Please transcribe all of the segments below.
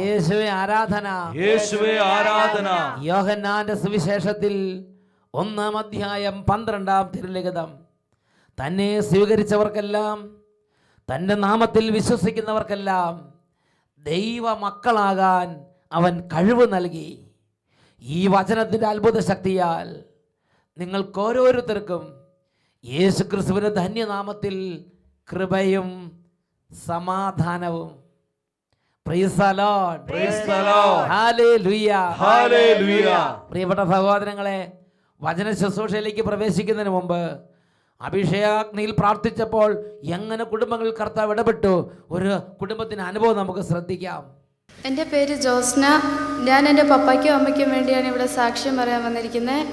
യേശുവേ ആരാധന. യേശുവേ ആരാധന. യോഹന്നാന്റെ സുവിശേഷത്തിൽ ഒന്നാം അധ്യായം പന്ത്രണ്ടാം തിരുലിഖിതം. തന്നെ സ്വീകരിച്ചവർക്കെല്ലാം തന്റെ നാമത്തിൽ വിശ്വസിക്കുന്നവർക്കെല്ലാം ദൈവ മക്കളാകാൻ അവൻ കഴിവ് നൽകി. ഈ വചനത്തിന്റെ അത്ഭുത ശക്തിയാൽ നിങ്ങൾക്കോരോരുത്തർക്കും യേശു ക്രിസ്തുവിന്റെ ധന്യനാമത്തിൽ കൃപയും സമാധാനവും. Praise the Lord. Praise the Lord. Hallelujah. Hallelujah പ്രിയപ്പെട്ട സഹോദരങ്ങളെ വചന ശുശ്രൂഷയിലേക്ക് പ്രവേശിക്കുന്നതിന് മുമ്പ് അഭിഷേകാഗ്നിയിൽ പ്രാർത്ഥിച്ചപ്പോൾ എങ്ങനെ കുടുംബങ്ങൾ കർത്താവ് ഇടപെട്ടു? ഒരു കുടുംബത്തിന് അനുഭവം നമുക്ക് ശ്രദ്ധിക്കാം. എന്റെ പേര് ജോസ്ന. ഞാൻ എന്റെ പപ്പയ്ക്കും അമ്മയ്ക്കും വേണ്ടിയാണ് ഇവിടെ സാക്ഷ്യം പറയാൻ വന്നിരിക്കുന്നത്.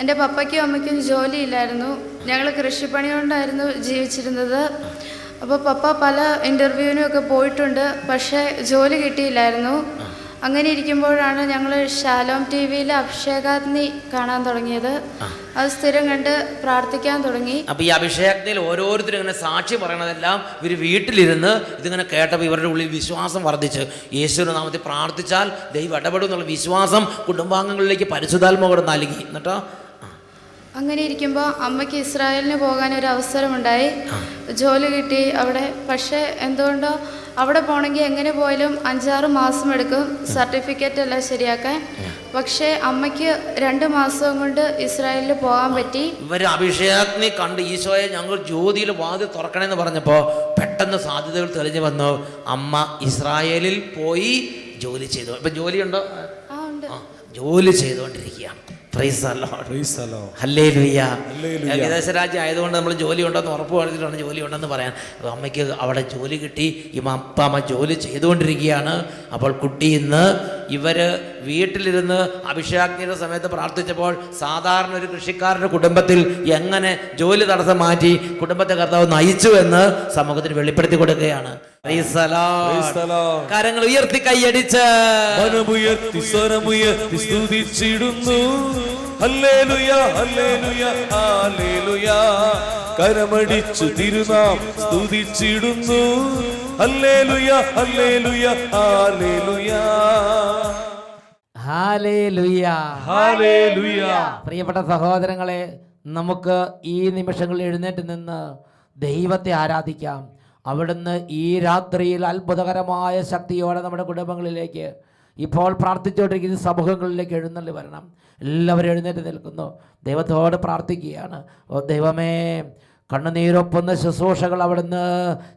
എന്റെ പപ്പയ്ക്കും അമ്മയ്ക്കും ജോലിയില്ലായിരുന്നു. ഞങ്ങൾ കൃഷിപ്പണി കൊണ്ടായിരുന്നു ജീവിച്ചിരുന്നത്. അപ്പോൾ പപ്പ പല ഇന്റർവ്യൂവിനും ഒക്കെ പോയിട്ടുണ്ട് പക്ഷേ ജോലി കിട്ടിയില്ലായിരുന്നു. അങ്ങനെ ഇരിക്കുമ്പോഴാണ് ഞങ്ങൾ ഷാലോം ടി വിയിൽ അഭിഷേകാഗ്നി കാണാൻ തുടങ്ങിയത്. അത് സ്ഥിരം കണ്ട് പ്രാർത്ഥിക്കാൻ തുടങ്ങി. അപ്പൊ ഈ അഭിഷേകത്തിൽ ഓരോരുത്തരും ഇങ്ങനെ സാക്ഷി പറയണതെല്ലാം ഇവർ വീട്ടിലിരുന്ന് ഇതിങ്ങനെ കേട്ടപ്പോൾ ഇവരുടെ ഉള്ളിൽ വിശ്വാസം വർദ്ധിച്ച്. യേശുവിന്റെ നാമത്തിൽ പ്രാർത്ഥിച്ചാൽ ദൈവം ഇടപെടും എന്നുള്ള വിശ്വാസം കുടുംബാംഗങ്ങളിലേക്ക് പരിശുദ്ധാത്മകം നൽകി. എന്നിട്ടോ? അങ്ങനെ ഇരിക്കുമ്പോൾ അമ്മയ്ക്ക് ഇസ്രായേലിന് പോകാൻ ഒരു അവസരമുണ്ടായി. ജോലി കിട്ടി. അവിടെ പക്ഷേ എന്തുകൊണ്ടോ അവിടെ പോകണമെങ്കിൽ എങ്ങനെ പോയാലും അഞ്ചാറ് മാസം എടുക്കും. സർട്ടിഫിക്കറ്റ് എല്ലാം ശരിയാക്കാൻ. പക്ഷേ അമ്മയ്ക്ക് രണ്ട് മാസം കൊണ്ട് ഇസ്രായേലിൽ പോകാൻ പറ്റി. ഇവർ അഭിഷേകത്തിനെ കണ്ട് ഈശോയെ ഞങ്ങൾ ജ്യോതിയിൽ വാതിൽ തുറക്കണമെന്ന് പറഞ്ഞപ്പോൾ പെട്ടെന്ന് സാധ്യതകൾ തെളിഞ്ഞു വന്നു. അമ്മ ഇസ്രായേലിൽ പോയി ജോലി ചെയ്തു. ഇപ്പം ജോലിയുണ്ടോ? ആ ഉണ്ട്. ജോലി ചെയ്തുകൊണ്ടിരിക്കുകയാണ്. വിദേശ രാജ്യം ആയതുകൊണ്ട് നമ്മൾ ജോലി ഉണ്ടെന്ന് ഉറപ്പ് പറഞ്ഞിട്ടാണ് ജോലി ഉണ്ടെന്ന് പറയാൻ. അമ്മയ്ക്ക് അവിടെ ജോലി കിട്ടി. ഈ അപ്പ അമ്മ ജോലി ചെയ്തുകൊണ്ടിരിക്കുകയാണ്. അപ്പോൾ കുട്ടി ഇന്ന് ഇവർ വീട്ടിലിരുന്ന് അഭിഷേകാഗ്നിയുടെ സമയത്ത് പ്രാർത്ഥിച്ചപ്പോൾ സാധാരണ ഒരു കൃഷിക്കാരന്റെ കുടുംബത്തിൽ എങ്ങനെ ജോലി തടസ്സം മാറ്റി കുടുംബത്തെ കർത്താവ് നയിച്ചു എന്ന് സമൂഹത്തിന് വെളിപ്പെടുത്തി കൊടുക്കുകയാണ്. കരങ്ങൾ ഉയർത്തി കൈയടിച്ച്. മനമുയർത്തി സ്വരമുയർത്തി സ്തുതിച്ചിടുന്നു. കരമടിച്ചു തിരുനാം സ്തുതിച്ചിടുന്നു. ഹല്ലേലുയ. ഹല്ലേലുയ. ഹല്ലേലുയ. പ്രിയപ്പെട്ട സഹോദരങ്ങളെ നമുക്ക് ഈ നിമിഷങ്ങളിൽ എഴുന്നേറ്റ് നിന്ന് ദൈവത്തെ ആരാധിക്കാം. അവിടുന്ന് ഈ രാത്രിയിൽ അത്ഭുതകരമായ ശക്തിയോടെ നമ്മുടെ കുടുംബങ്ങളിലേക്ക് ഇപ്പോൾ പ്രാർത്ഥിച്ചുകൊണ്ടിരിക്കുന്ന സമൂഹങ്ങളിലേക്ക് എഴുന്നള്ളി വരണം. എല്ലാവരും എഴുന്നേറ്റ് നിൽക്കുന്നു. ദൈവത്തോട് പ്രാർത്ഥിക്കുകയാണ്. ഓ ദൈവമേ കണ്ണുനീരൊപ്പുന്ന ശുശ്രൂഷകൾ അവിടുന്ന്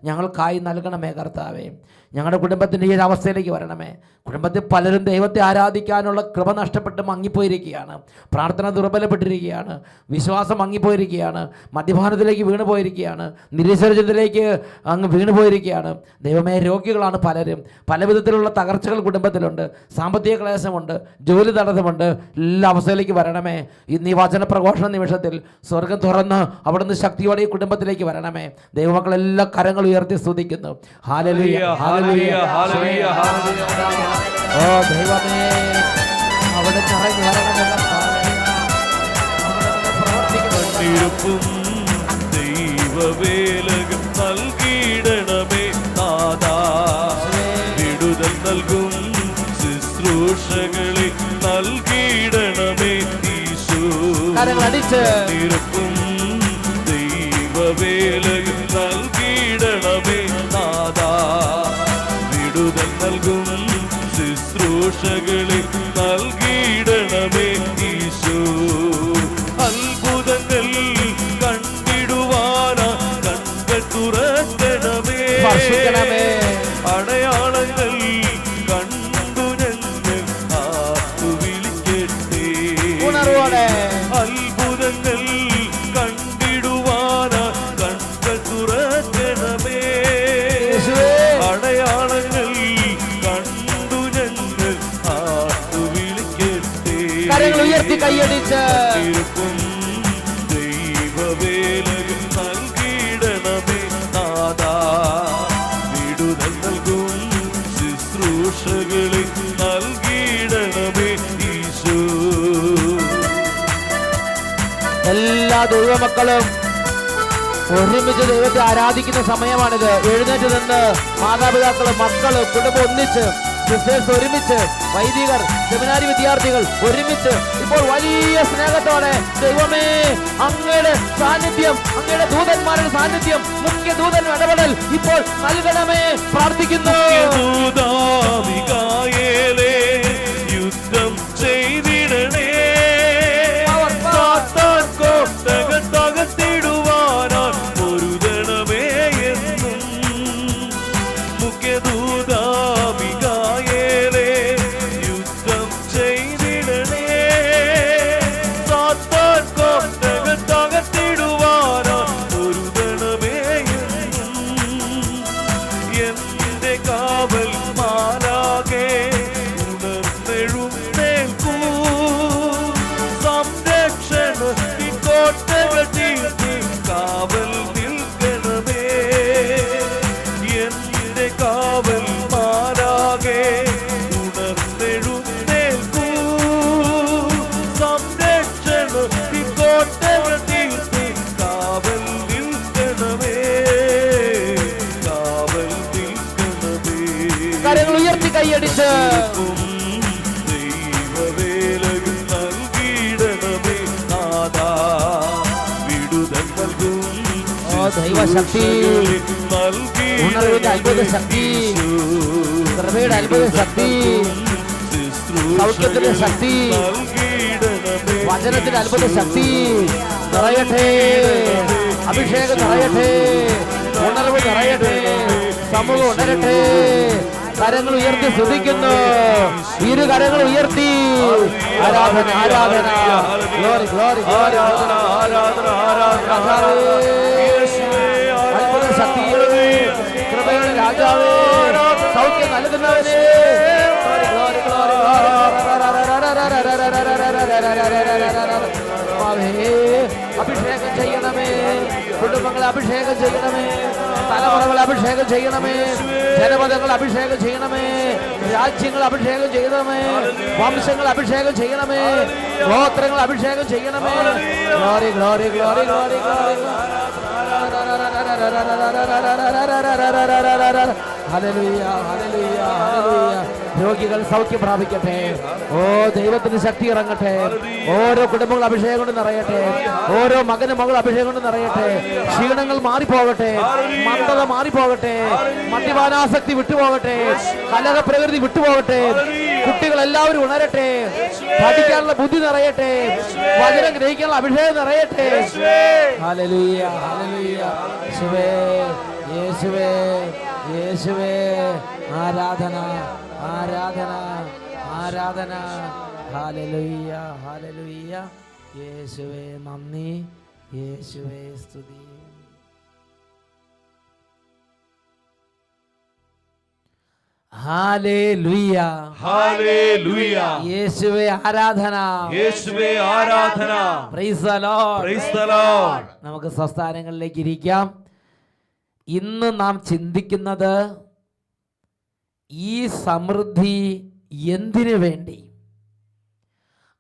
ഞങ്ങൾക്കായി നൽകണമേ കർത്താവേ. ഞങ്ങളുടെ കുടുംബത്തിന്റെ ഈ ഒരു അവസ്ഥയിലേക്ക് വരണമേ. കുടുംബത്തിൽ പലരും ദൈവത്തെ ആരാധിക്കാനുള്ള കൃപ നഷ്ടപ്പെട്ട് മങ്ങിപ്പോയിരിക്കുകയാണ്. പ്രാർത്ഥന ദുർബലപ്പെട്ടിരിക്കുകയാണ്. വിശ്വാസം മങ്ങിപ്പോയിരിക്കുകയാണ്. മദ്യപാനത്തിലേക്ക് വീണു പോയിരിക്കുകയാണ് നിരീശ്വരചിന്തയിലേക്ക് അങ്ങ് വീണു പോയിരിക്കുകയാണ് ദൈവമേ രോഗികളാണ് പലരും. പല വിധത്തിലുള്ള തകർച്ചകൾ കുടുംബത്തിലുണ്ട്. സാമ്പത്തിക ക്ലേശമുണ്ട്. ജോലി തടസ്സമുണ്ട്. എല്ലാ അവസ്ഥയിലേക്ക് വരണമേ. ഇന്ന് ഈ വചന പ്രഘോഷണ നിമിഷത്തിൽ സ്വർഗം തുറന്ന് അവിടുന്ന് ശക്തിയോടെ ഈ കുടുംബത്തിലേക്ക് വരണമേ. ദൈവമക്കളെല്ലാം കരങ്ങൾ ഉയർത്തി സ്തുതിക്കുന്നു. ഹാലലിയ ഹല്ലേലൂയ ഹല്ലേലൂയ ഹല്ലേലൂയ ഓ ദൈവമേ അവിടെ നിറഞ്ഞു ദൈവവേലകം നൽകിയിടണമേ നാദാ വിടുതൽ നൽകും ശുശ്രൂഷകളെ നൽകിയിടണമേ ഈശോ. കരങ്ങൾ അടിച്ച് ശുശ്രൂഷകളെ നൽകിയിടണമേ ഈശോ അത്ഭുതങ്ങൾ കണ്ടിടുവാന കണ്ട തുറക്കണമേ സ്പർശിക്കണമേ. ഇരുപ്പും ദൈവവേലകൾ നൽകിയിടണമേ നാദാ വിടുതൽ നൽകും ശുശ്രൂഷകളിൽ നൽകിയിടണമേ ഈശോ. എല്ലാ ദൈവമക്കളും ഒരുമിച്ച് ദൈവത്തെ ആരാധിക്കുന്ന സമയമാണിത്. എഴുന്നേറ്റ് നിന്ന് മാതാപിതാക്കളും മക്കളും കുടുംബം ഒന്നിച്ച് ഒരുമിച്ച് വൈദികർ സെമിനാരി വിദ്യാർത്ഥികൾ ഒരുമിച്ച് ഇപ്പോൾ വലിയ സ്നേഹത്തോടെ ദൈവമേ അങ്ങയുടെ സാന്നിധ്യം അങ്ങയുടെ ദൂതന്മാരുടെ സാന്നിധ്യം മുഖ്യ ദൂതൻ ഇടപെടൽ ഇപ്പോൾ നൽകണമേ പ്രാർത്ഥിക്കുന്നു. ദൂതാമികായേലേ ഓ, ദൈവശക്തി. ഉണർവിന്റെ അത്ഭുത ശക്തി. കൃപയുടെ അത്ഭുത ശക്തി. സൗഖ്യത്തിന്റെ ശക്തി. വചനത്തിന്റെ അത്ഭുത ശക്തി. നിറയട്ടെ. അഭിഷേകം നിറയട്ടെ. ഉണർവ് നിറയട്ടെ. സമൂഹം ഉണരട്ടെ. കരങ്ങൾ ഉയർത്തി ശ്രദ്ധിക്കുന്നു ഇരു കരങ്ങൾ ഉയർത്തി. ആരാധന ആരാധന. ഗ്ലോറി ഗ്ലോറി ഗ്ലോറി അത്ഭുത രാജാവേ സൗഖ്യം നൽകുന്നവനെ. അഭിഷേകം ചെയ്യണമേ. കുടുംബങ്ങളെ അഭിഷേകം ചെയ്യണമേ. തലമുറകളെ അഭിഷേകം ചെയ്യണമേ. ജനപദങ്ങൾ അഭിഷേകം ചെയ്യണമേ. രാജ്യങ്ങൾ അഭിഷേകം ചെയ്യണമേ. വംശങ്ങൾ അഭിഷേകം ചെയ്യണമേ. ഗോത്രങ്ങൾ അഭിഷേകം ചെയ്യണമേ. Glory glory glory glory glory രോഗികൾ സൗഖ്യം പ്രാപിക്കട്ടെ. ഓ ദൈവത്തിന് ശക്തി ഇറങ്ങട്ടെ. ഓരോ കുടുംബങ്ങൾ അഭിഷേകം കൊണ്ട് നിറയട്ടെ. ഓരോ മകനും മകൾ അഭിഷേകം കൊണ്ട് നിറയട്ടെ. ക്ഷീണങ്ങൾ മാറിപ്പോകട്ടെ. മന്ദത മാറിപ്പോകട്ടെ. മദ്യപാനാസക്തി വിട്ടുപോകട്ടെ. കലക പ്രകൃതി വിട്ടുപോകട്ടെ. കുട്ടികൾ എല്ലാവരും ഉണരട്ടെ. പഠിക്കാനുള്ള ബുദ്ധി നിറയട്ടെ. വചനം ഗ്രഹിക്കാനുള്ള അഭിഷേകം നിറയട്ടെ. യേശുവേ. യേശുവേ. യേശുവേ ആരാധന ആരാധന ആരാധന. Hallelujah hallelujah. യേശുവേ നന്ദി. യേശുവേ സ്തുതി. യേശുവേ ആരാധന. യേശുവേ ആരാധന. നമുക്ക് സംസ്ഥാനങ്ങളിലേക്ക് ഇരിക്കാം. ഇന്ന് നാം ചിന്തിക്കുന്നത് ഈ സമൃദ്ധി എന്തിനു വേണ്ടി?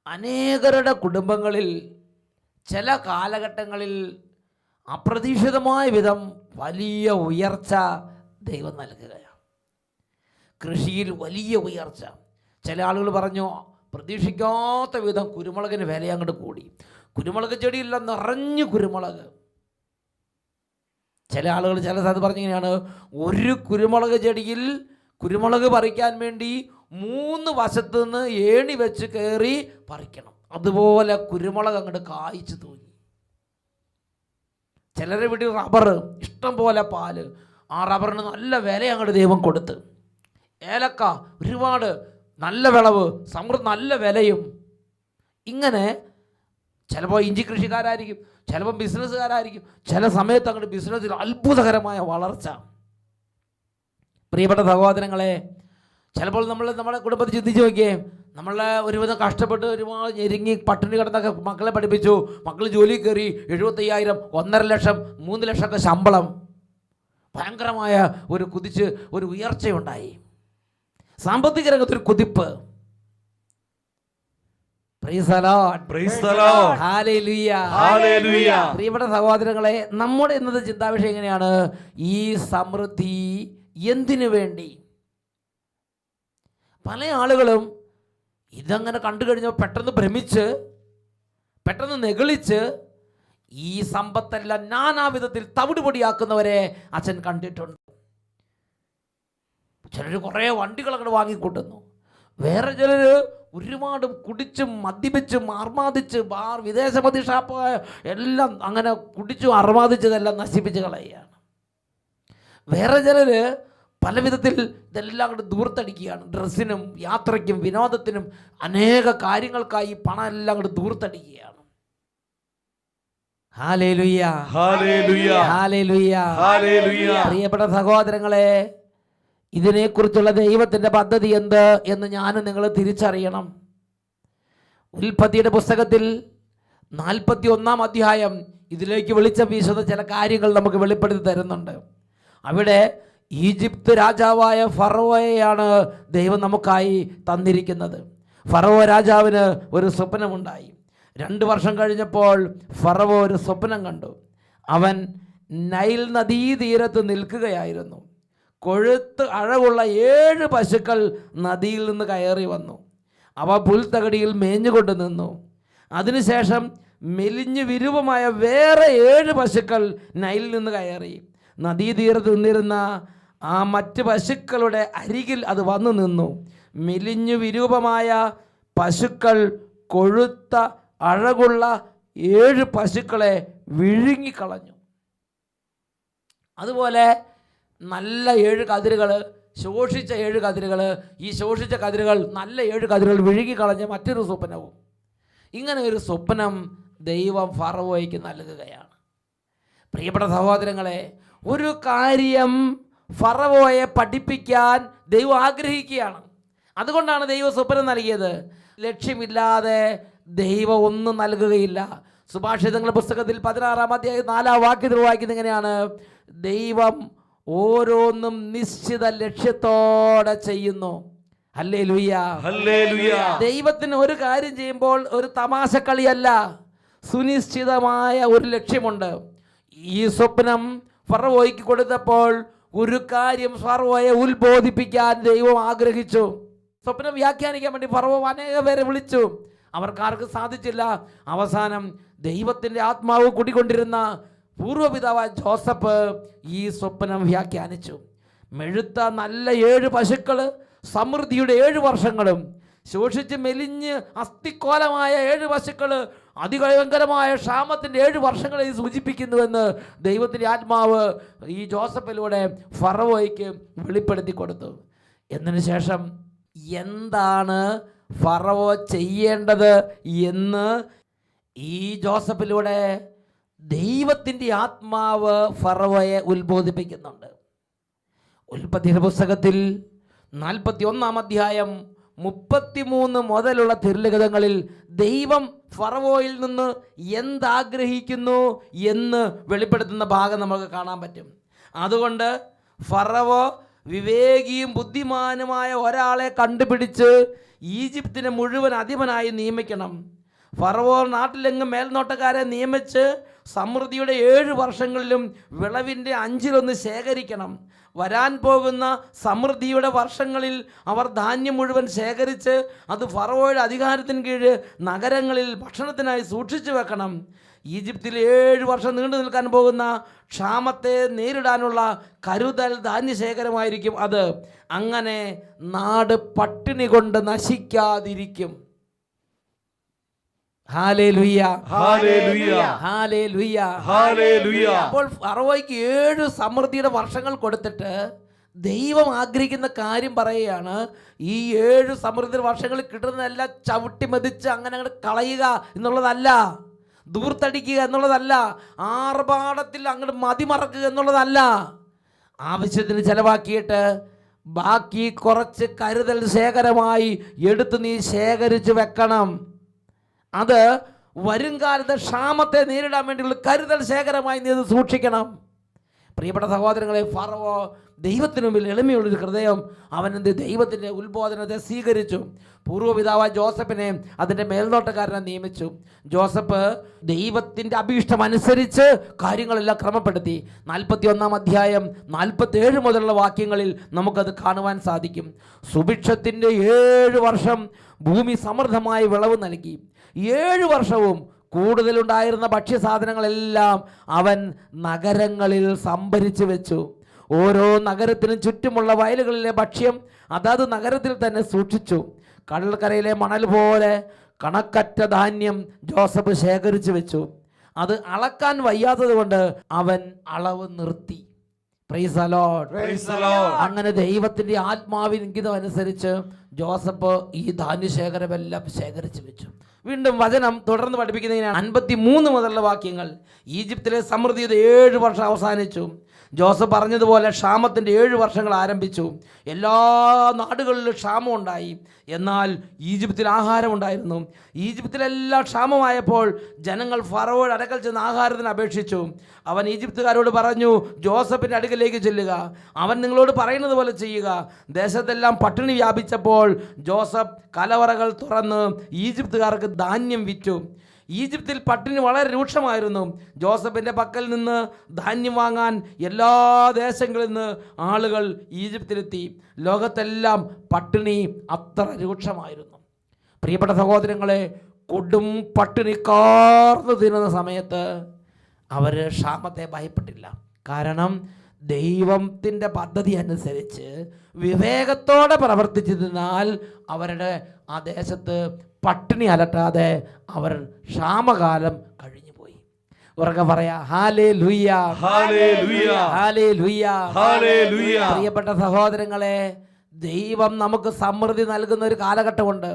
അനേകരുടെ കുടുംബങ്ങളിൽ ചില കാലഘട്ടങ്ങളിൽ അപ്രതീക്ഷിതമായ വിധം വലിയ ഉയർച്ച ദൈവം നൽകുകയാണ്. കൃഷിയിൽ വലിയ ഉയർച്ച. ചില ആളുകൾ പറഞ്ഞു പ്രതീക്ഷിക്കാത്ത വിധം കുരുമുളകിന് വില അങ്ങോട്ട് കൂടി. കുരുമുളക് ചെടിയില്ല നിറഞ്ഞു കുരുമുളക്. ചില ആളുകൾ ചില സ്ഥലത്ത് പറഞ്ഞിങ്ങനെയാണ് ഒരു കുരുമുളക് ചെടിയിൽ കുരുമുളക് പറിക്കാൻ വേണ്ടി മൂന്ന് വശത്ത് നിന്ന് ഏണി വെച്ച് കയറി പറിക്കണം. അതുപോലെ കുരുമുളക് അങ്ങോട്ട് കായ്ച്ചു തൂങ്ങി. ചിലരെ വീട്ടിൽ റബ്ബർ ഇഷ്ടം പോലെ പാൽ. ആ റബ്ബറിന് നല്ല വില അങ്ങോട്ട് ദൈവം കൊടുത്ത്. ഏലക്ക ഒരുപാട് നല്ല വിളവ് സമൃദ്ധ നല്ല വിലയും. ഇങ്ങനെ ചിലപ്പോൾ ഇഞ്ചി കൃഷിക്കാരായിരിക്കും. ചിലപ്പോൾ ബിസിനസ്സുകാരായിരിക്കും. ചില സമയത്ത് അങ്ങോട്ട് ബിസിനസ്സിൽ അത്ഭുതകരമായ വളർച്ച. പ്രിയപ്പെട്ട സഹോദരങ്ങളെ ചിലപ്പോൾ നമ്മൾ നമ്മുടെ കുടുംബത്തിൽ ചിന്തിച്ച് നോക്കിയേ നമ്മളെ ഒരുവിധം കഷ്ടപ്പെട്ട് ഒരുപാട് ഞെരുങ്ങി പട്ടിണി കിടന്നൊക്കെ മക്കളെ പഠിപ്പിച്ചു. മക്കൾ ജോലി കയറി എഴുപത്തയ്യായിരം ഒന്നര ലക്ഷം മൂന്ന് ലക്ഷമൊക്കെ ശമ്പളം. ഭയങ്കരമായ ഒരു കുതിച്ച് ഒരു ഉയർച്ചയുണ്ടായി. സാമ്പത്തിക രംഗത്തൊരു കുതിപ്പ്. പ്രിയപ്പെട്ട സഹോദരങ്ങളെ നമ്മുടെ ഇന്നത്തെ ചിന്താവിഷയം എങ്ങനെയാണ്? ഈ സമൃദ്ധി എന്തിനു വേണ്ടി? പല ആളുകളും ഇതങ്ങനെ കണ്ടു കഴിഞ്ഞാൽ പെട്ടെന്ന് ഭ്രമിച്ച് പെട്ടെന്ന് നെഗളിച്ച് ഈ സമ്പത്തെല്ലാം നാനാവിധത്തിൽ തവിടുപൊടിയാക്കുന്നവരെ അച്ഛൻ കണ്ടിട്ടുണ്ട്. ചിലർ കുറേ വണ്ടികൾ അങ്ങോട്ട് വാങ്ങിക്കൂട്ടുന്നു. വേറെ ചിലർ ഒരുപാട് കുടിച്ചും മദ്യപിച്ചും അർമാദിച്ച് ബാർ വിദേശ മദ്യഷാപ്പ് എല്ലാം അങ്ങനെ കുടിച്ചും അർമാദിച്ചതെല്ലാം നശിപ്പിച്ച് കളയുകയാണ്. വേറെ ചിലർ പല വിധത്തിൽ ഇതെല്ലാം കൂടെ ദൂർത്തടിക്കുകയാണ്. ഡ്രസ്സിനും യാത്രയ്ക്കും വിനോദത്തിനും അനേക കാര്യങ്ങൾക്കായി പണം എല്ലാം കൂടെ ദൂർത്തടിക്കുകയാണ്. പ്രിയപ്പെട്ട സഹോദരങ്ങളെ ഇതിനെക്കുറിച്ചുള്ള ദൈവത്തിന്റെ പദ്ധതി എന്ത് എന്ന് ഞാൻ നിങ്ങൾ തിരിച്ചറിയണം. ഉൽപ്പത്തിയുടെ പുസ്തകത്തിൽ നാൽപ്പത്തി ഒന്നാം അധ്യായം ഇതിലേക്ക് വിളിച്ച വീശുന്ന ചില കാര്യങ്ങൾ നമുക്ക് വെളിപ്പെടുത്തി തരുന്നുണ്ട്. അവിടെ ഈജിപ്ത് രാജാവായ ഫറോയെയാണ് ദൈവം നമുക്കായി തന്നിരിക്കുന്നത്. ഫറവോ രാജാവിന് ഒരു സ്വപ്നമുണ്ടായി. രണ്ട് വർഷം കഴിഞ്ഞപ്പോൾ ഫറവോ ഒരു സ്വപ്നം കണ്ടു. അവൻ നൈൽ നദീതീരത്ത് നിൽക്കുകയായിരുന്നു. കൊഴുത്ത് അഴകുള്ള ഏഴ് പശുക്കൾ നദിയിൽ നിന്ന് കയറി വന്നു. അവ പുൽത്തകടിയിൽ മേഞ്ഞുകൊണ്ട് നിന്നു. അതിനുശേഷം മെലിഞ്ഞു വിരൂപമായ വേറെ ഏഴ് പശുക്കൾ നൈലിൽ നിന്ന് കയറി. നദീതീരത്ത് നിന്നിരുന്ന ആ മറ്റ് പശുക്കളുടെ അരികിൽ അത് വന്നു നിന്നു. മെലിഞ്ഞു വിരൂപമായ പശുക്കൾ കൊഴുത്ത അഴകുള്ള ഏഴ് പശുക്കളെ വിഴുങ്ങിക്കളഞ്ഞു. അതുപോലെ നല്ല ഏഴ് കതിരുകൾ ശോഷിച്ച ഏഴ് കതിരുകൾ ഈ ശോഷിച്ച കതിരുകൾ നല്ല ഏഴ് കതിരുകൾ വിഴുകിക്കളഞ്ഞ മറ്റൊരു സ്വപ്നവും ഇങ്ങനെ ഒരു സ്വപ്നം ദൈവം ഫറവോയ്ക്ക് നൽകുകയാണ്. പ്രിയപ്പെട്ട സഹോദരങ്ങളെ ഒരു കാര്യം ഫറവോയെ പഠിപ്പിക്കാൻ ദൈവം ആഗ്രഹിക്കുകയാണ്. അതുകൊണ്ടാണ് ദൈവ സ്വപ്നം നൽകിയത്. ലക്ഷ്യമില്ലാതെ ദൈവം ഒന്നും നൽകുകയില്ല. സുഭാഷിതങ്ങളുടെ പുസ്തകത്തിൽ പതിനാറാം അധ്യായം നാലാം വാക്യത്തിൽ വായിക്കുന്നത് എങ്ങനെയാണ്? ദൈവം ഓരോന്നും നിശ്ചിത ലക്ഷ്യത്തോടെ ചെയ്യുന്നു. അല്ലേ ലുയ്യ ദൈവത്തിന് ഒരു കാര്യം ചെയ്യുമ്പോൾ ഒരു തമാശ കളിയല്ല സുനിശ്ചിതമായ ഒരു ലക്ഷ്യമുണ്ട്. ഈ സ്വപ്നം ഫറവോയ്ക്ക് കൊടുത്തപ്പോൾ ഒരു കാര്യം ഫറവോയെ ഉത്ബോധിപ്പിക്കാൻ ദൈവം ആഗ്രഹിച്ചു. സ്വപ്നം വ്യാഖ്യാനിക്കാൻ വേണ്ടി ഫറവോ അനേക പേരെ വിളിച്ചു. അവർക്കാർക്ക് സാധിച്ചില്ല. അവസാനം ദൈവത്തിന്റെ ആത്മാവ് കുടികൊണ്ടിരുന്ന പൂർവപിതാവായ ജോസഫ് ഈ സ്വപ്നം വ്യാഖ്യാനിച്ചു. മെഴുത്ത നല്ല ഏഴ് പശുക്കൾ സമൃദ്ധിയുടെ ഏഴ് വർഷങ്ങളും ശോഷിച്ച് മെലിഞ്ഞ് അസ്ഥിക്കോലമായ ഏഴ് പശുക്കൾ അതിഭയങ്കരമായ ക്ഷാമത്തിന്റെ ഏഴ് വർഷങ്ങളെ സൂചിപ്പിക്കുന്നുവെന്ന് ദൈവത്തിന്റെ ആത്മാവ് ഈ ജോസഫിലൂടെ ഫറവോയ്ക്ക് വെളിപ്പെടുത്തി കൊടുത്തു. എന്നതിന് ശേഷം എന്താണ് ഫറവോ ചെയ്യേണ്ടത് എന്ന് ഈ ജോസഫിലൂടെ ദൈവത്തിന്റെ ആത്മാവ് ഫറവയെ ഉത്ബോധിപ്പിക്കുന്നുണ്ട്. ഉൽപ്പത്തിയുടെ പുസ്തകത്തിൽ നാൽപ്പത്തി ഒന്നാം അധ്യായം മുപ്പത്തിമൂന്ന് മുതലുള്ള തിരുലിഖിതങ്ങളിൽ ദൈവം ഫറവോയിൽ നിന്ന് എന്താഗ്രഹിക്കുന്നു എന്ന് വെളിപ്പെടുത്തുന്ന ഭാഗം നമുക്ക് കാണാൻ പറ്റും. അതുകൊണ്ട് ഫറവോ വിവേകിയും ബുദ്ധിമാനുമായ ഒരാളെ കണ്ടുപിടിച്ച് ഈജിപ്തിനെ മുഴുവൻ അധിപനായി നിയമിക്കണം. ഫറവോ നാട്ടിലെങ്ങും മേൽനോട്ടക്കാരെ നിയമിച്ച് സമൃദ്ധിയുടെ ഏഴ് വർഷങ്ങളിലും വിളവിന്റെ അഞ്ചിലൊന്ന് ശേഖരിക്കണം. വരാൻ പോകുന്ന സമൃദ്ധിയുടെ വർഷങ്ങളിൽ അവർ ധാന്യം മുഴുവൻ ശേഖരിച്ച് അത് ഫറവോയുടെ അധികാരത്തിന് കീഴ് നഗരങ്ങളിൽ ഭക്ഷണത്തിനായി സൂക്ഷിച്ചു വെക്കണം. ഈജിപ്തിൽ ഏഴ് വർഷം നീണ്ടു നിൽക്കാൻ പോകുന്ന ക്ഷാമത്തെ നേരിടാനുള്ള കരുതൽ ധാന്യശേഖരമായിരിക്കും അത്. അങ്ങനെ നാട് പട്ടിണി കൊണ്ട് നശിക്കാതിരിക്കും ഹാലേലുയ്യ Hallelujah. Hallelujah Hallelujah. അപ്പോൾ ഫറവോയ്ക്ക് ഏഴ് സമൃദ്ധിയുടെ വർഷങ്ങൾ കൊടുത്തിട്ട് ദൈവം ആഗ്രഹിക്കുന്ന കാര്യം പറയുകയാണ്. ഈ ഏഴ് സമൃദ്ധി വർഷങ്ങളിൽ കിട്ടുന്നതെല്ലാം ചവിട്ടി മതിച്ച് അങ്ങനെ അങ്ങോട്ട് കളയുക എന്നുള്ളതല്ല ദൂർത്തടിക്കുക എന്നുള്ളതല്ല ആർഭാടത്തിൽ അങ്ങോട്ട് മതിമറക്കുക എന്നുള്ളതല്ല. ആവശ്യത്തിന് ചെലവാക്കിയിട്ട് ബാക്കി കുറച്ച് കരുതൽ ശേഖരമായി എടുത്ത് നീ ശേഖരിച്ചു വെക്കണം. അത് വരും കാലത്ത് ക്ഷാമത്തെ നേരിടാൻ വേണ്ടിയുള്ള കരുതൽ ശേഖരമായി നീ അത് സൂക്ഷിക്കണം. പ്രിയപ്പെട്ട സഹോദരങ്ങളെ ഫറവോ ദൈവത്തിന് മുമ്പിൽ എളിമയുള്ളൊരു ഹൃദയം. അവൻ എന്ത് ദൈവത്തിന്റെ ഉത്ബോധനത്തെ സ്വീകരിച്ചു. പൂർവപിതാവ് ജോസഫിനെ അതിന്റെ മേൽനോട്ടക്കാരനെ നിയമിച്ചു. ജോസഫ് ദൈവത്തിന്റെ അഭീഷ്ടം അനുസരിച്ച് കാര്യങ്ങളെല്ലാം ക്രമപ്പെടുത്തി. നാൽപ്പത്തി ഒന്നാം അധ്യായം നാൽപ്പത്തേഴ് മുതലുള്ള വാക്യങ്ങളിൽ നമുക്കത് കാണുവാൻ സാധിക്കും. സുഭിക്ഷത്തിന്റെ ഏഴ് വർഷം ഭൂമി സമൃദ്ധമായ വിളവ് നൽകി. ഏഴ് വർഷവും കൂടുതലുണ്ടായിരുന്ന ഭക്ഷ്യസാധനങ്ങളെല്ലാം അവൻ നഗരങ്ങളിൽ സംഭരിച്ചു വെച്ചു. ഓരോ നഗരത്തിനും ചുറ്റുമുള്ള വയലുകളിലെ ഭക്ഷ്യം അതാത് നഗരത്തിൽ തന്നെ സൂക്ഷിച്ചു. കടൽക്കരയിലെ മണൽ പോലെ കണക്കറ്റ ധാന്യം ജോസഫ് ശേഖരിച്ചു വെച്ചു. അത് അളക്കാൻ വയ്യാത്തത് കൊണ്ട് അവൻ അളവ് നിർത്തി. അങ്ങനെ ദൈവത്തിന്റെ ആത്മാവിൻ ഇംഗിതം അനുസരിച്ച് ജോസഫ് ഈ ധാന്യശേഖരമെല്ലാം ശേഖരിച്ചു വെച്ചു. വീണ്ടും വചനം തുടർന്ന് പഠിപ്പിക്കുന്നതിനാണ് അൻപത്തി മൂന്ന് മുതലുള്ള വാക്യങ്ങൾ ഈജിപ്തിലെ സമൃദ്ധിയുടെ ഏഴ് വർഷം അവസാനിച്ചു. ജോസഫ് പറഞ്ഞതുപോലെ ക്ഷാമത്തിന്റെ ഏഴ് വർഷങ്ങൾ ആരംഭിച്ചു. എല്ലാ നാടുകളിലും ക്ഷാമം ഉണ്ടായി. എന്നാൽ ഈജിപ്തിൽ ആഹാരം ആഹാരമുണ്ടായിരുന്നു ഈജിപ്തിലെല്ലാം ക്ഷാമമായപ്പോൾ ജനങ്ങൾ ഫറവോട് അടുക്കൽ ചെന്ന് ആഹാരത്തിന് അപേക്ഷിച്ചു. അവൻ ഈജിപ്തുകാരോട് പറഞ്ഞു ജോസഫിന്റെ അടുക്കലേക്ക് ചെല്ലുക. അവൻ നിങ്ങളോട് പറയുന്നത് പോലെ ചെയ്യുക. ദേശത്തെല്ലാം പട്ടിണി വ്യാപിച്ചപ്പോൾ ജോസഫ് കലവറകൾ തുറന്ന് ഈജിപ്തുകാർക്ക് ധാന്യം വിറ്റു. ഈജിപ്തിൽ പട്ടിണി വളരെ രൂക്ഷമായിരുന്നു. ജോസഫിന്റെ പക്കൽ നിന്ന് ധാന്യം വാങ്ങാൻ എല്ലാ ദേശങ്ങളിൽ നിന്ന് ആളുകൾ ഈജിപ്തിലെത്തി. ലോകത്തെല്ലാം പട്ടിണി അത്ര രൂക്ഷമായിരുന്നു. പ്രിയപ്പെട്ട സഹോദരങ്ങളെ കൊടും പട്ടിണി കാർന്നു തിന്നുന്ന സമയത്ത് അവർ ക്ഷാമത്തെ ഭയപ്പെട്ടില്ല. കാരണം ദൈവത്തിന്റെ പദ്ധതി അനുസരിച്ച് വിവേകത്തോടെ പ്രവർത്തിച്ചിരുന്നാൽ അവരുടെ ആ ദേശത്ത് പട്ടിണി അലട്ടാതെ അവർ ക്ഷാമകാലം കഴിഞ്ഞുപോയി ഉറക്കെ പറയാ ഹാലേ ലുയ്യ Hallelujah. ഹാലേ ലുയ്യ Hallelujah. പ്രിയപ്പെട്ട സഹോദരങ്ങളെ ദൈവം നമുക്ക് സമൃദ്ധി നൽകുന്ന ഒരു കാലഘട്ടമുണ്ട്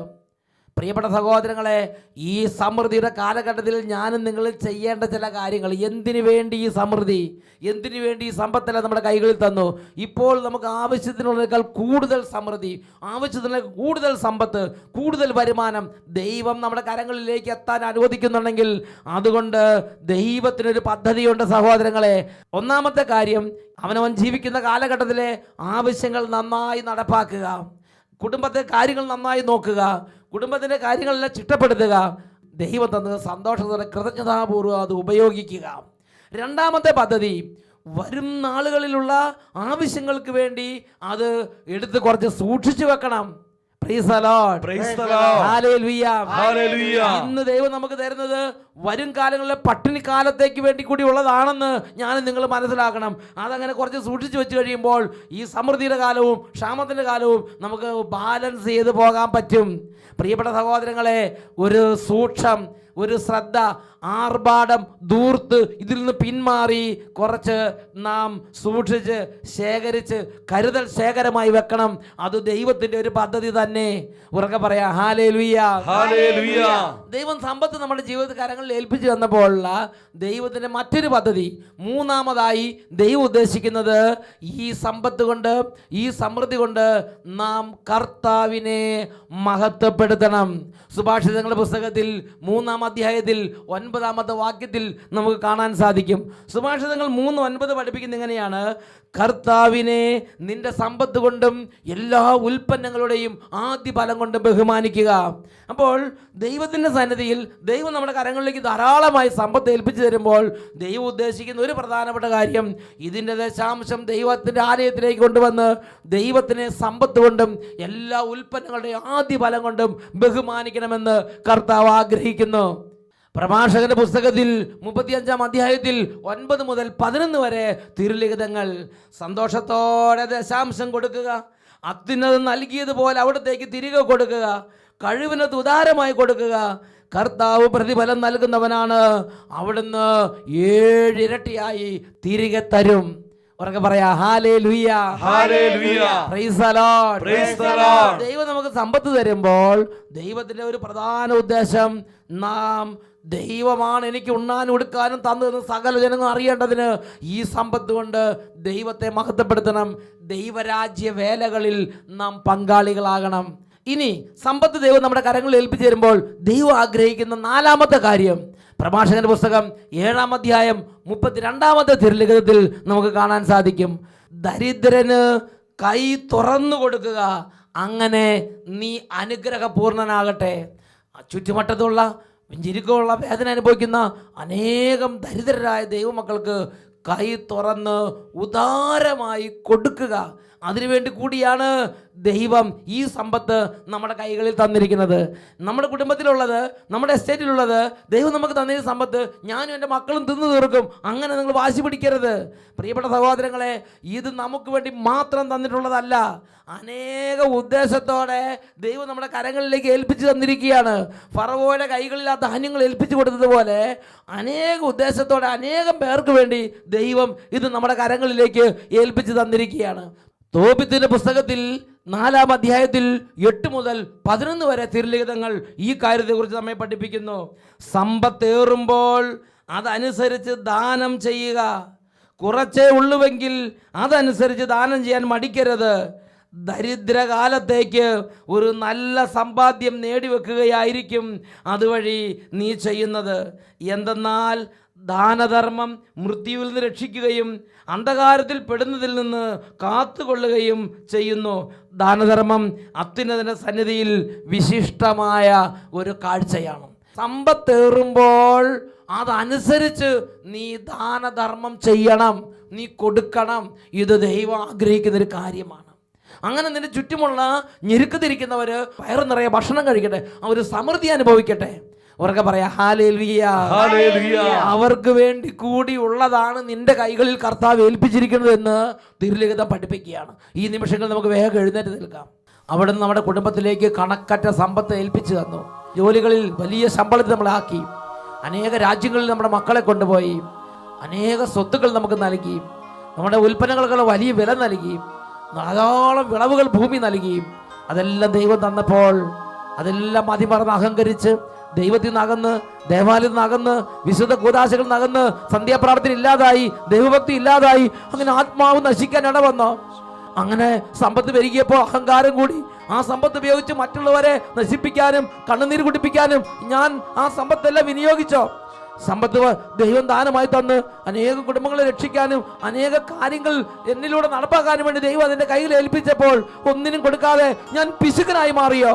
പ്രിയപ്പെട്ട സഹോദരങ്ങളെ ഈ സമൃദ്ധിയുടെ കാലഘട്ടത്തിൽ ഞാനും നിങ്ങൾ ചെയ്യേണ്ട ചില കാര്യങ്ങൾ. എന്തിനു വേണ്ടി ഈ സമൃദ്ധി? എന്തിനു വേണ്ടി ഈ സമ്പത്തല്ല നമ്മുടെ കൈകളിൽ തന്നു? ഇപ്പോൾ നമുക്ക് ആവശ്യത്തിനുള്ളതിനേക്കാൾ കൂടുതൽ സമൃദ്ധി ആവശ്യത്തിന് കൂടുതൽ സമ്പത്ത് കൂടുതൽ വരുമാനം ദൈവം നമ്മുടെ കരങ്ങളിലേക്ക് എത്താൻ അനുവദിക്കുന്നുണ്ടെങ്കിൽ അതുകൊണ്ട് ദൈവത്തിനൊരു പദ്ധതിയുണ്ട് സഹോദരങ്ങളെ. ഒന്നാമത്തെ കാര്യം അവനവൻ ജീവിക്കുന്ന കാലഘട്ടത്തിലെ ആവശ്യങ്ങൾ നന്നായി നടപ്പാക്കുക. കുടുംബത്തെ കാര്യങ്ങൾ നന്നായി നോക്കുക കുടുംബത്തിന്റെ കാര്യങ്ങളെല്ലാം ചിട്ടപ്പെടുത്തുക ദൈവം തന്നത് സന്തോഷത്തോടെ കൃതജ്ഞതാപൂർവം അത് ഉപയോഗിക്കുക. രണ്ടാമത്തെ പദ്ധതി വരും നാളുകളിലുള്ള ആവശ്യങ്ങൾക്ക് വേണ്ടി അത് എടുത്ത് കുറച്ച് സൂക്ഷിച്ചു വെക്കണം. ഇന്ന് ദൈവം നമുക്ക് തരുന്നത് വരും കാലങ്ങളിലെ പട്ടിണി കാലത്തേക്ക് വേണ്ടി കൂടി ഉള്ളതാണെന്ന് ഞാൻ നിങ്ങൾ മനസ്സിലാക്കണം. അതങ്ങനെ കുറച്ച് സൂക്ഷിച്ചു വെച്ച് കഴിയുമ്പോൾ ഈ സമൃദ്ധിയുടെ കാലവും ക്ഷാമത്തിന്റെ കാലവും നമുക്ക് ബാലൻസ് ചെയ്ത് പോകാൻ പറ്റും. പ്രിയപ്പെട്ട സഹോദരങ്ങളെ ഒരു സൂക്ഷം ഒരു ശ്രദ്ധ ആർഭാടം ദൂർത്ത് ഇതിൽ നിന്ന് പിന്മാറി കുറച്ച് നാം സൂക്ഷിച്ച് ശേഖരിച്ച് കരുതൽ ശേഖരമായി വെക്കണം. അത് ദൈവത്തിന്റെ ഒരു പദ്ധതി തന്നെ. ഉറക്കെ പറയാം ഹാലേ ലുയ്യ ദൈവം സമ്പത്ത് നമ്മുടെ ജീവിത കരങ്ങളിൽ ഏൽപ്പിച്ചു തന്നപ്പോഴുള്ള ദൈവത്തിന്റെ മറ്റൊരു പദ്ധതി മൂന്നാമതായി ദൈവം ഉദ്ദേശിക്കുന്നത് ഈ സമ്പത്ത് കൊണ്ട് ഈ സമൃദ്ധി കൊണ്ട് നാം കർത്താവിനെ മഹത്വപ്പെടുത്തണം. സുഭാഷിതങ്ങളുടെ പുസ്തകത്തിൽ മൂന്നാം അധ്യായത്തിൽ ഒൻപതാമത്തെ വാക്യത്തിൽ നമുക്ക് കാണാൻ സാധിക്കും. സുഭാഷിതങ്ങൾ മൂന്ന് ഒൻപത് പഠിപ്പിക്കുന്ന ഇങ്ങനെയാണ് കർത്താവിനെ നിന്റെ സമ്പത്ത് കൊണ്ടും എല്ലാ ഉൽപ്പന്നങ്ങളുടെയും ആദ്യ ഫലം കൊണ്ടും ബഹുമാനിക്കുക. അപ്പോൾ ദൈവത്തിന്റെ സന്നിധിയിൽ ദൈവം നമ്മുടെ കരങ്ങളിലേക്ക് ധാരാളമായി സമ്പത്ത് ഏൽപ്പിച്ചു തരുമ്പോൾ ദൈവം ഉദ്ദേശിക്കുന്ന ഒരു പ്രധാനപ്പെട്ട കാര്യം ഇതിന്റെ ദശാംശം ദൈവത്തിന്റെ ആലയത്തിലേക്ക് കൊണ്ടുവന്ന് ദൈവത്തിനെ സമ്പത്ത് കൊണ്ടും എല്ലാ ഉൽപ്പന്നങ്ങളുടെയും ആദ്യ ഫലം കൊണ്ടും ബഹുമാനിക്കണമെന്ന് കർത്താവ് ആഗ്രഹിക്കുന്നു. പ്രഭാഷകന്റെ പുസ്തകത്തിൽ മുപ്പത്തിയഞ്ചാം അധ്യായത്തിൽ ഒൻപത് മുതൽ പതിനൊന്ന് വരെ തിരുലിഖിതങ്ങൾ. സന്തോഷത്തോടെ ദശാംശം കൊടുക്കുക. അത്യുന്നത് നൽകിയതുപോലെ അവിടത്തേക്ക് തിരികെ കൊടുക്കുക. കഴിവിനത് ഉദാരമായി കൊടുക്കുക. കർത്താവ് പ്രതിഫലം നൽകുന്നവനാണ്. അവിടുന്ന് ഏഴിരട്ടിയായി തിരികെ തരും. ഉറക്കെ പറയാ ഹാലേ ലുയ്യ. ദൈവം നമുക്ക് സമ്പത്ത് തരുമ്പോൾ ദൈവത്തിന്റെ ഒരു പ്രധാന ഉദ്ദേശം നാം ദൈവമാണ് എനിക്ക് ഉണ്ണാനും ഉടുക്കാനും തന്നതെന്ന് സകല ജനങ്ങൾ അറിയേണ്ടതിന് ഈ സമ്പത്ത് കൊണ്ട് ദൈവത്തെ മഹത്വപ്പെടുത്തണം. ദൈവരാജ്യ വേലകളിൽ നാം പങ്കാളികളാകണം. ഇനി സമ്പത്ത് ദൈവം നമ്മുടെ കരങ്ങളിൽ ഏൽപ്പിച്ചു തരുമ്പോൾ ദൈവം ആഗ്രഹിക്കുന്ന നാലാമത്തെ കാര്യം. പ്രഭാഷകന്റെ പുസ്തകം ഏഴാം അധ്യായം മുപ്പത്തിരണ്ടാമത്തെ തിരുലിഖിതത്തിൽ നമുക്ക് കാണാൻ സാധിക്കും. ദരിദ്രന് കൈ തുറന്നു കൊടുക്കുക അങ്ങനെ നീ അനുഗ്രഹപൂർണനാകട്ടെ. ചുറ്റുവട്ടത്തുള്ള ഞെരുക്കമുള്ള വേദന അനുഭവിക്കുന്ന അനേകം ദരിദ്രരായ ദൈവമക്കൾക്ക് കൈ തുറന്ന് ഉദാരമായി കൊടുക്കുക. അതിനുവേണ്ടി കൂടിയാണ് ദൈവം ഈ സമ്പത്ത് നമ്മുടെ കൈകളിൽ തന്നിരിക്കുന്നത്. നമ്മുടെ കുടുംബത്തിലുള്ളത് നമ്മുടെ എസ്റ്റേറ്റിലുള്ളത് ദൈവം നമുക്ക് തന്നിരുന്ന സമ്പത്ത് ഞാനും എന്റെ മക്കളും തിന്നു തീർക്കും. അങ്ങനെ നിങ്ങൾ വാശി പിടിക്കരുത്. പ്രിയപ്പെട്ട സഹോദരങ്ങളെ ഇത് നമുക്ക് വേണ്ടി മാത്രം തന്നിട്ടുള്ളതല്ല. അനേക ഉദ്ദേശത്തോടെ ദൈവം നമ്മുടെ കരങ്ങളിലേക്ക് ഏൽപ്പിച്ചു തന്നിരിക്കുകയാണ്. ഫറവോയുടെ കൈകളിൽ ആ ധാന്യങ്ങൾ ഏൽപ്പിച്ചു കൊടുത്തതുപോലെ അനേക ഉദ്ദേശത്തോടെ അനേകം പേർക്ക് വേണ്ടി ദൈവം ഇത് നമ്മുടെ കരങ്ങളിലേക്ക് ഏൽപ്പിച്ചു തന്നിരിക്കുകയാണ്. തോപിത്തിന്റെ പുസ്തകത്തിൽ നാലാം അധ്യായത്തിൽ എട്ട് മുതൽ പതിനൊന്ന് വരെ തിരുലിഖിതങ്ങൾ ഈ കാര്യത്തെക്കുറിച്ച് നമ്മെ പഠിപ്പിക്കുന്നു. സമ്പത്തേറുമ്പോൾ അതനുസരിച്ച് ദാനം ചെയ്യുക. കുറച്ചേ ഉള്ളുവെങ്കിൽ അതനുസരിച്ച് ദാനം ചെയ്യാൻ മടിക്കരുത്. ദരിദ്രകാലത്തേക്ക് ഒരു നല്ല സമ്പാദ്യം നേടിവെക്കുകയായിരിക്കും അതുവഴി നീ ചെയ്യുന്നത്. എന്തെന്നാൽ ദാനധർമ്മം മൃത്യുവിൽ നിന്ന് രക്ഷിക്കുകയും അന്ധകാരത്തിൽ പെടുന്നതിൽ നിന്ന് കാത്തുകൊള്ളുകയും ചെയ്യുന്നു. ദാനധർമ്മം അത്യുന്നതിന്റെ സന്നിധിയിൽ വിശിഷ്ടമായ ഒരു കാഴ്ചയാണ്. സമ്പത്തേറുമ്പോൾ അതനുസരിച്ച് നീ ദാനധർമ്മം ചെയ്യണം നീ കൊടുക്കണം. ഇത് ദൈവം ആഗ്രഹിക്കുന്ന ഒരു കാര്യമാണ്. അങ്ങനെ നിന്റെ ചുറ്റുമുള്ള ഞെരുക്കത്തിരിക്കുന്നവർ വയറു നിറയെ ഭക്ഷണം കഴിക്കട്ടെ അവർ സമൃദ്ധി അനുഭവിക്കട്ടെ. അവർക്ക് പറയാ ഹല്ലേലൂയ. അവർക്ക് വേണ്ടി കൂടി ഉള്ളതാണ് നിന്റെ കൈകളിൽ കർത്താവ് ഏൽപ്പിച്ചിരിക്കുന്നത് എന്ന് തിരുലിഖിതം പഠിപ്പിക്കുകയാണ്. ഈ നിമിഷങ്ങൾ നമുക്ക് വേഗം എഴുന്നേറ്റ് നിൽക്കാം. അവിടെ നമ്മുടെ കുടുംബത്തിലേക്ക് കണക്കറ്റ സമ്പത്ത് ഏൽപ്പിച്ചു തന്നു. ജോലികളിൽ വലിയ ശമ്പളത്തിൽ നമ്മളാക്കി അനേക രാജ്യങ്ങളിൽ നമ്മുടെ മക്കളെ കൊണ്ടുപോയി. അനേക സ്വത്തുക്കൾ നമുക്ക് നൽകി. നമ്മുടെ ഉൽപ്പന്നങ്ങൾക്ക് വലിയ വില നൽകി. ധാരാളം വിളവുകൾ ഭൂമി നൽകി. അതെല്ലാം ദൈവം തന്നപ്പോൾ അതെല്ലാം മതിമറന്ന് അഹങ്കരിച്ച് ദൈവത്തിൽ നിന്നകന്ന് ദേവാലയത്തിൽ നിന്നകന്ന് വിശുദ്ധ കൂതാശകളിൽ നിന്നകന്ന് സന്ധ്യാപ്രാർത്ഥന ഇല്ലാതായി ദൈവഭക്തി ഇല്ലാതായി അങ്ങനെ ആത്മാവ് നശിക്കാൻ ഇടവന്നോ. അങ്ങനെ സമ്പത്ത് പെരുകിയപ്പോൾ അഹങ്കാരം കൂടി. ആ സമ്പത്ത് ഉപയോഗിച്ച് മറ്റുള്ളവരെ നശിപ്പിക്കാനും കണ്ണുനീര് കുടിപ്പിക്കാനും ഞാൻ ആ സമ്പത്തെല്ലാം വിനിയോഗിച്ചോ? സമ്പത്ത് ദൈവം ദാനമായി തന്ന് അനേക കുടുംബങ്ങളെ രക്ഷിക്കാനും അനേക കാര്യങ്ങൾ എന്നിലൂടെ നടപ്പാക്കാനും വേണ്ടി ദൈവം അതിന്റെ കയ്യിൽ ഏൽപ്പിച്ചപ്പോൾ ഒന്നിനും കൊടുക്കാതെ ഞാൻ പിശുക്കനായി മാറിയോ?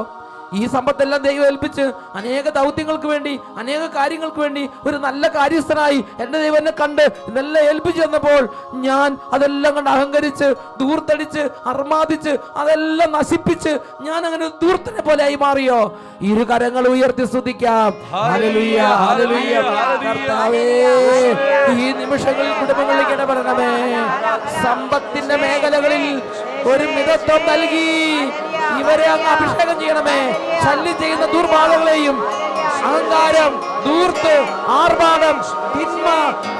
ഈ സമ്പത്തെല്ലാം ദൈവം ഏൽപ്പിച്ച് അനേക ദൗത്യങ്ങൾക്ക് വേണ്ടി അനേക കാര്യങ്ങൾക്ക് വേണ്ടി ഒരു നല്ല കാര്യസ്ഥനായി എന്റെ ദൈവം എന്നെ കണ്ട് ഇതെല്ലാം ഏൽപ്പിച്ചു തന്നപ്പോൾ ഞാൻ അതെല്ലാം കണ്ട് അഹങ്കരിച്ച് ദൂർത്തടിച്ച് അർമാദിച്ച് അതെല്ലാം നശിപ്പിച്ച് ഞാൻ അങ്ങനെ ദൂർത്തനെ പോലെ ആയി മാറിയോ? ഇരു കരങ്ങൾ ഉയർത്തി സ്തുതിക്കാം. കർത്താവേ, ഈ നിമിഷങ്ങളിൽ കുടുംബങ്ങളിലേക്ക് ഇടപെടണമേ. സമ്പത്തിന്റെ മേഖലകളിൽ ഒരു മിതത്വം നൽകി. ഇവരെ അങ്ങ് അഭിഷേകം ചെയ്യണമേ. ശല്യം ചെയ്യുന്ന ദുർബാധകളെയും അഹങ്കാരം ദൂർത്ത് ആർഭാടം തിന്മ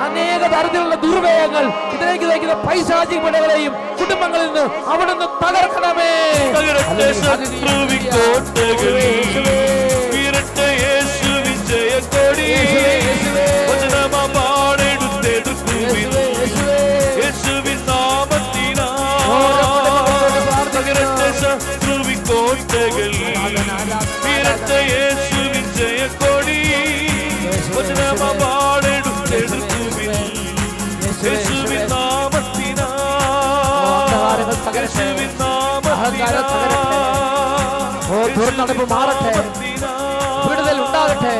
അനേക തരത്തിലുള്ള ദുർവ്യയങ്ങൾ ഇതിലേക്ക് നയിക്കുന്ന പൈശാചിക പടകളെയും കുടുംബങ്ങളിൽ നിന്ന് അവിടുന്ന് തകർക്കണമേ. വചനമാണെടുത്തെടുക്കുവിൻ യേശുവിൻ നാമത്തിനാ. യേശുവിൻ ദുർനടപ്പ് മാറട്ടെ. വിടുതൽ ഉണ്ടാകട്ടെ.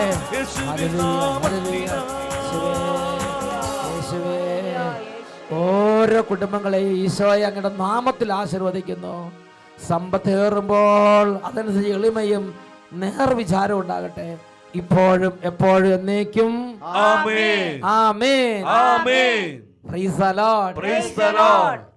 ഓരോ കുടുംബങ്ങളെയും ഈശോയെ അങ്ങയുടെ നാമത്തിൽ ആശീർവദിക്കുന്നു. സമ്പത്ത് ഏറുമ്പോൾ അതനുസരിച്ച് എളിമയും നേർവിചാരം ഉണ്ടാകട്ടെ. ഇപ്പോഴും എപ്പോഴും എന്നേക്കും ആമേൻ. ആമേൻ. Praise the lord praise Lord.